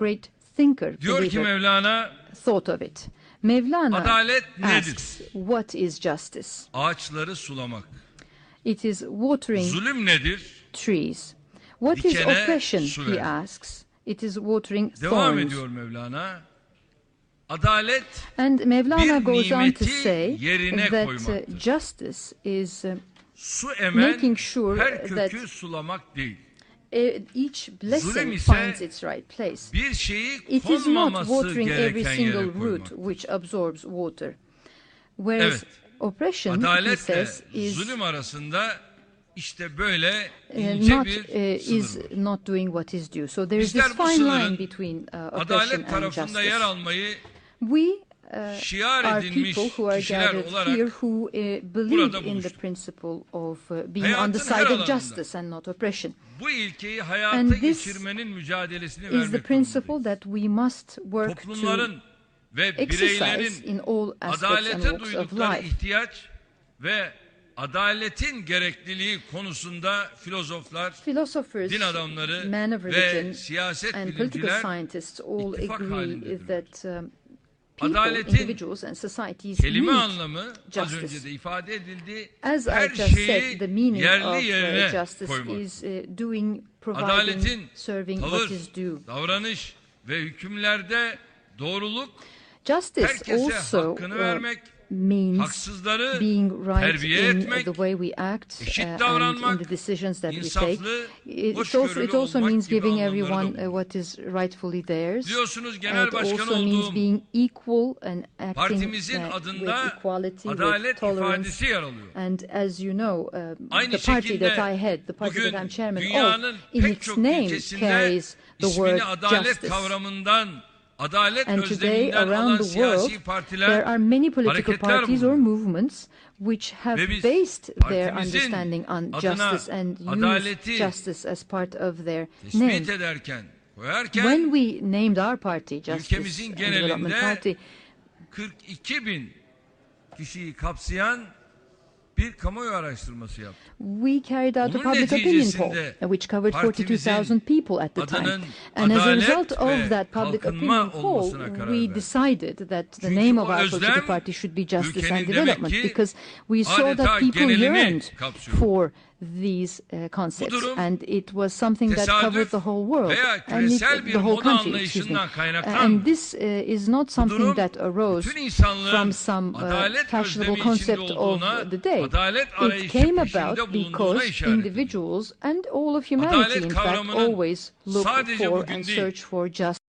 great thinker, Diyor ki Mevlana thought of it. Mevlana adalet nedir? asks, what is justice? Ağaçları sulamak. It is watering Zulüm nedir? trees. What is Dikene oppression, su he asks. It is watering Devam thorns. ediyor Mevlana. Adalet And Mevlana goes on to say that uh, justice is uh, Making sure that- sulamak değil. E- each blessing finds its right place. Bir şeyi It is not watering every single root which absorbs water. Whereas Evet. oppression, he says, is zulüm arasında işte böyle uh, ince not bir uh, is var. not doing what is due. So there is this fine line between uh, oppression Adalet and justice. almayı We uh, şiar people who are kişiler olarak who uh, burada in the buluştuk. principle of uh, being Hayatın on the her side alanında. of justice and not oppression. bu ilkeyi hayata geçirmenin mücadelesini Is the vermek principle durumundayız. that we must work to Toplumların ve bireylerin adalete duydukları ihtiyaç ve adaletin gerekliliği konusunda filozoflar, Philosophers, din adamları ve siyaset bilimciler scientists all ittifak agree Adaletin kelime anlamı az önce de ifade edildi. As her şeyi yerli uh, yerine koymak. is uh, Adaletin tavır, davranış ve hükümlerde doğruluk, Justice herkese also hakkını uh, vermek, means being right in etmek, the way we act uh, and in the decisions that we take. It also, it also means giving everyone uh, what is rightfully theirs. Genel It also means being equal and acting uh, with equality, with tolerance. ifadesi yer alıyor. And as you know, um, the party that I head, the party that I'm chairman of, in its name carries the word justice. Adalet And today, around the world, there are many political parties or movements which have based their understanding on justice and adaleti justice as part of their name. When we named our party, Justice and Development Party, 42 bin kişiyi kapsayan bir kamuoyu araştırması yaptık. we carried out a public opinion poll, uh, which covered 42,000 people at the time. And as a result of that public opinion poll, we decided that the name of our political party should be Justice and Development because we saw that people yearned for these uh, concepts. And it was something that covered the whole world. And it, the whole country excuse me. Uh, and this uh, is not something that arose from some uh, fashionable concept of the day. It came about because individuals and all of humanity in fact always look for and search for justice